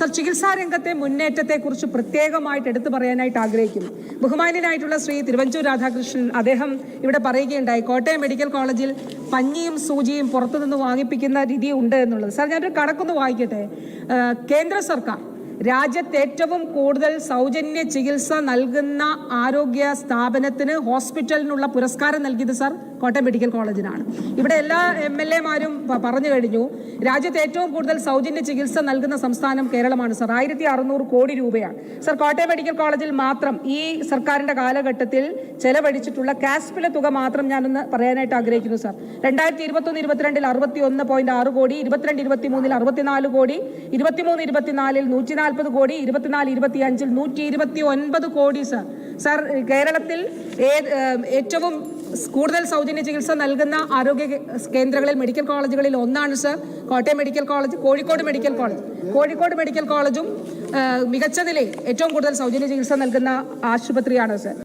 Sir ചികിത്സാ രംഗത്തെ മുന്നേറ്റത്തെക്കുറിച്ച് പ്രത്യേകമായിട്ട് എടുത്തു പറയാനായിട്ട് ആഗ്രഹിക്കുന്നു. ബഹുമാന്യനായിട്ടുള്ള ശ്രീ തിരുവഞ്ചൂർ രാധാകൃഷ്ണൻ അദ്ദേഹം ഇവിടെ പറയുകയുണ്ടായി കോട്ടയം മെഡിക്കൽ കോളേജിൽ പഞ്ഞിയും സൂചിയും പുറത്തുനിന്ന് വാങ്ങിപ്പിക്കുന്ന രീതി ഉണ്ട് എന്നുള്ളത്. സർ ഞാനൊരു കണക്കൊന്ന് വായിക്കട്ടെ? കേന്ദ്ര സർക്കാർ രാജ്യത്ത് ഏറ്റവും കൂടുതൽ സൗജന്യ ചികിത്സ നൽകുന്ന ആരോഗ്യ സ്ഥാപനത്തിന് ഹോസ്പിറ്റലിനുള്ള പുരസ്കാരം നൽകിയത് സാർ കോട്ടയം മെഡിക്കൽ കോളേജിനാണ്. ഇവിടെ എല്ലാ എം എൽ എമാരും പറഞ്ഞു കഴിഞ്ഞു. രാജ്യത്ത് ഏറ്റവും കൂടുതൽ സൗജന്യ ചികിത്സ നൽകുന്ന സംസ്ഥാനം കേരളമാണ് സാർ. ആയിരത്തി അറുന്നൂറ് കോടി രൂപയാണ്. സാർ കോട്ടയം മെഡിക്കൽ കോളേജിൽ മാത്രം ഈ സർക്കാരിന്റെ കാലഘട്ടത്തിൽ ചെലവഴിച്ചിട്ടുള്ള കാസ്പിലെ തുക മാത്രം ഞാനൊന്ന് പറയാനായിട്ട് ആഗ്രഹിക്കുന്നു സാർ. രണ്ടായിരത്തി ഇരുപത്തൊന്ന് ഇരുപത്തിരണ്ടിൽ അറുപത്തി ഒന്ന് പോയിന്റ് ആറ് കോടി ഇരുപത്തിരണ്ട് ഇരുപത്തി മൂന്നിൽ അറുപത്തിനാല് കോടി ഇരുപത്തിമൂന്ന് ഇരുപത്തിനാലിൽ നൂറ്റി നാൽപ്പത് കോടി ഇരുപത്തിനാല് ഇരുപത്തി അഞ്ചിൽ നൂറ്റി ഇരുപത്തി ഒൻപത് കോടി സർ സർ കേരളത്തിൽ ഏറ്റവും കൂടുതൽ സൗജന്യ ചികിത്സ നൽകുന്ന ആരോഗ്യ കേന്ദ്രങ്ങളിൽ മെഡിക്കൽ കോളേജുകളിൽ ഒന്നാണ് sir Kottayam medical college Kozhikode medical college. Kozhikode medical കോളേജും മികച്ച നിലയിൽ ഏറ്റവും കൂടുതൽ സൗജന്യ ചികിത്സ നൽകുന്ന ആശുപത്രിയാണ് സർ.